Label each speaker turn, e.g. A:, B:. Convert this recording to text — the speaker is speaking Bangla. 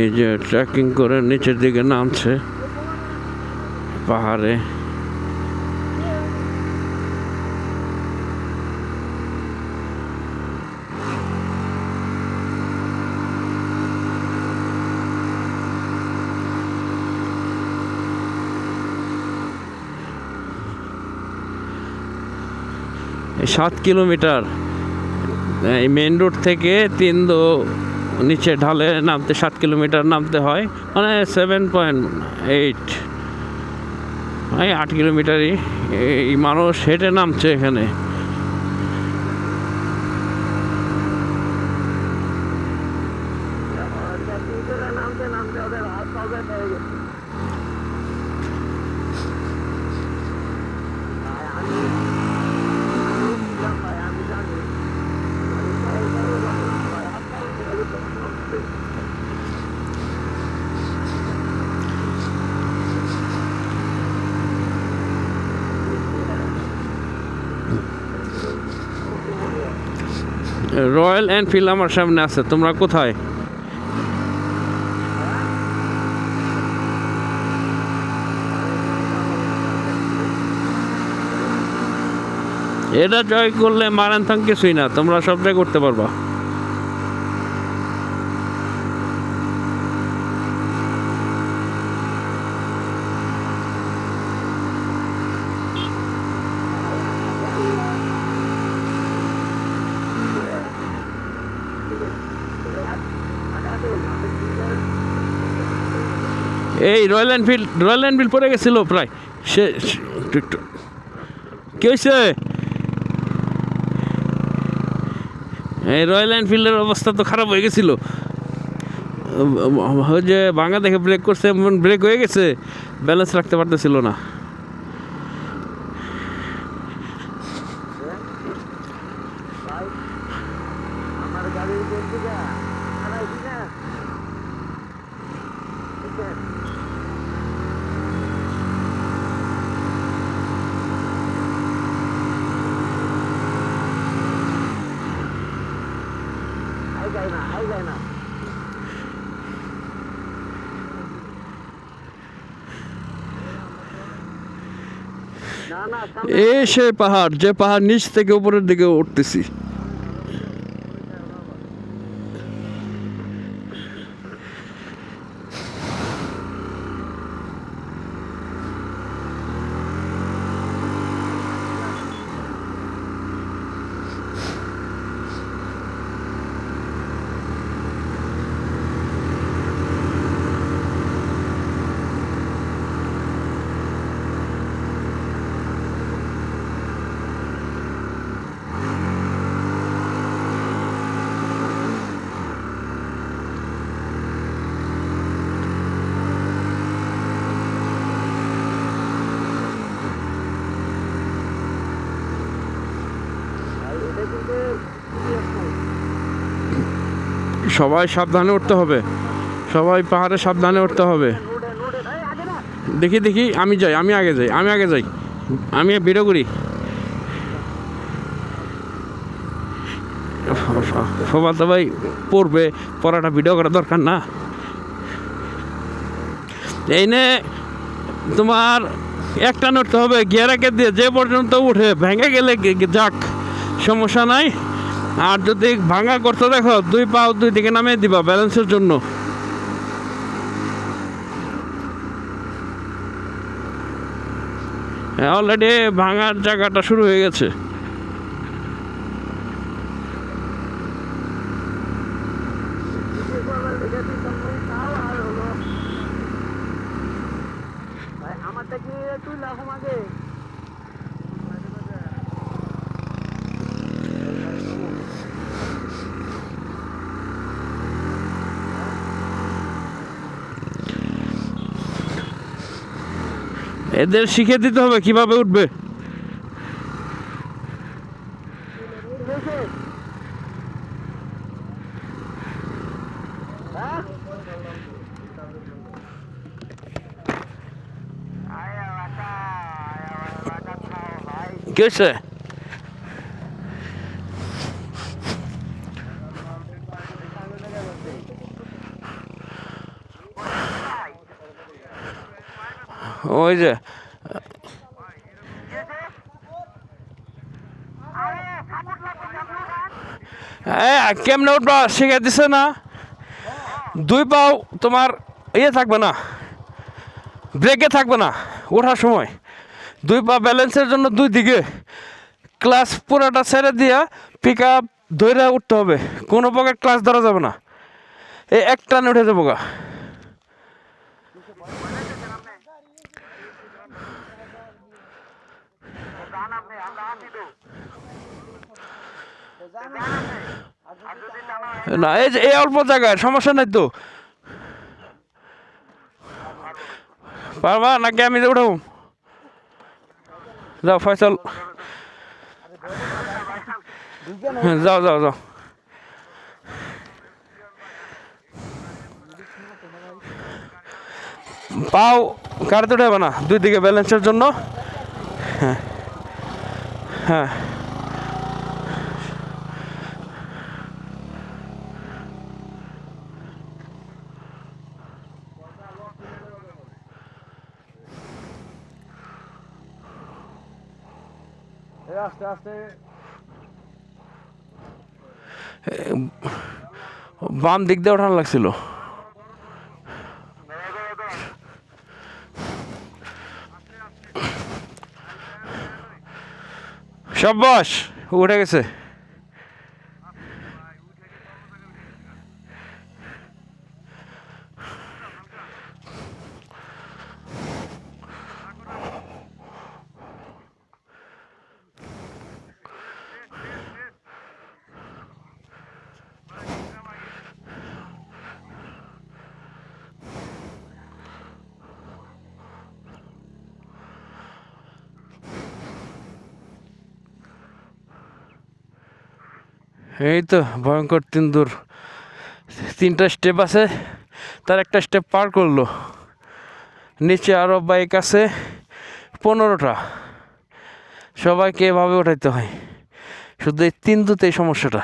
A: এই যে ট্রেকিং করে নিচের দিকে নামছে, পাহাড়ে। সাত কিলোমিটার, এই মেন রোড থেকে তিন দো নিচে ঢালে নামতে, সাত কিলোমিটার নামতে হয়। মানে সেভেন পয়েন্ট এইট এই আট কিলোমিটারই এই মানুষ হেঁটে নামছে এখানে। রয়্যাল এনফিল্ড আমার সামনে আছে, তোমরা কোথায়? এটা জয় করলে মারান্থাং কিছুই না, তোমরা সব জায়গায় করতে পারবা। এই রয়্যাল এনফিল্ড রয়্যাল এনফিল্ড পড়ে গেছিল প্রায়। সে একটু একটু হয়েছে এই রয়্যাল এনফিল্ডের অবস্থা তো খারাপ হয়ে গেছিল। যে ভাঙা দেখে ব্রেক করছে ব্রেক হয়ে গেছে ব্যালেন্স রাখতে পারতেছিল না
B: আমার গাড়ির বন্ধুরা আড়াইছি না বুঝছেন? আই যায় না আই যায় না না না সামনে
A: এ সে পাহাড় যে পাহাড় নিচ থেকে উপরের দিকে উঠতেছি। সবাই সাবধানে উঠতে হবে। সবাই পাহাড়ে সাবধানে উঠতে হবে। দেখি দেখি, আমি যাই, আমি আগে যাই, আমি আগে যাই। আমি ভিডিও করি। সবার তো ভাই পড়বে, পড়াটা ভিডিও করা দরকার না। এই নে, তোমার একটা নড়তে হবে গিয়ারাকে দিয়ে যে পর্যন্ত উঠে ভেঙে গেলে যাক, সমস্যা নাই। আর যদি ভাঙা করতে দেখো, দুই পাও দুই দিকে নামিয়ে দিবা ব্যালেন্সের জন্য। অলরেডি ভাঙার জায়গাটা শুরু হয়ে গেছে। এদের শিখে দিতে হবে কীভাবে উঠবে?
B: উঠেছে হ্যাঁ
A: ওই যে কেমনে উঠবা শিখে দিছে না? দুই পাও তোমার ইয়ে থাকবে না, ব্রেকে থাকবে না ওঠার সময়। দুই পা ব্যালেন্সের জন্য দুই দিকে ক্লাস পুরোটা ছেড়ে দিয়া পিক আপ ধরে উঠতে হবে। কোনো প্রকার ক্লাস ধরা যাবে না। এই এক টানে উঠে যাব গা
B: গান আপনি আমরা আছি তো গান আপনি আর যদি টানা
A: না এই যে এই অল্প জায়গায় সমস্যা নাই তো। পারবা নাকি আমি উঠাবো? যাও ফয়সাল। হ্যাঁ, যাও যাও যাও। পাও কাটতে উঠাবে না? দুই দিকে ব্যালেন্সের জন্য। হ্যাঁ। হ্যাঁ।
C: আস্তে আস্তে।
A: বাম দিক দিয়ে ওঠানো লাগছিল। সব বস উঠে গেছে। এই তো, ভয়ঙ্কর তিন দূর। তিনটা স্টেপ আছে, তার একটা স্টেপ পার করল। নিচে আরও বাইক আছে, পনেরোটা। সবাইকে এভাবে উঠাইতে হয়। শুধু এই তিন দুতে এই সমস্যাটা।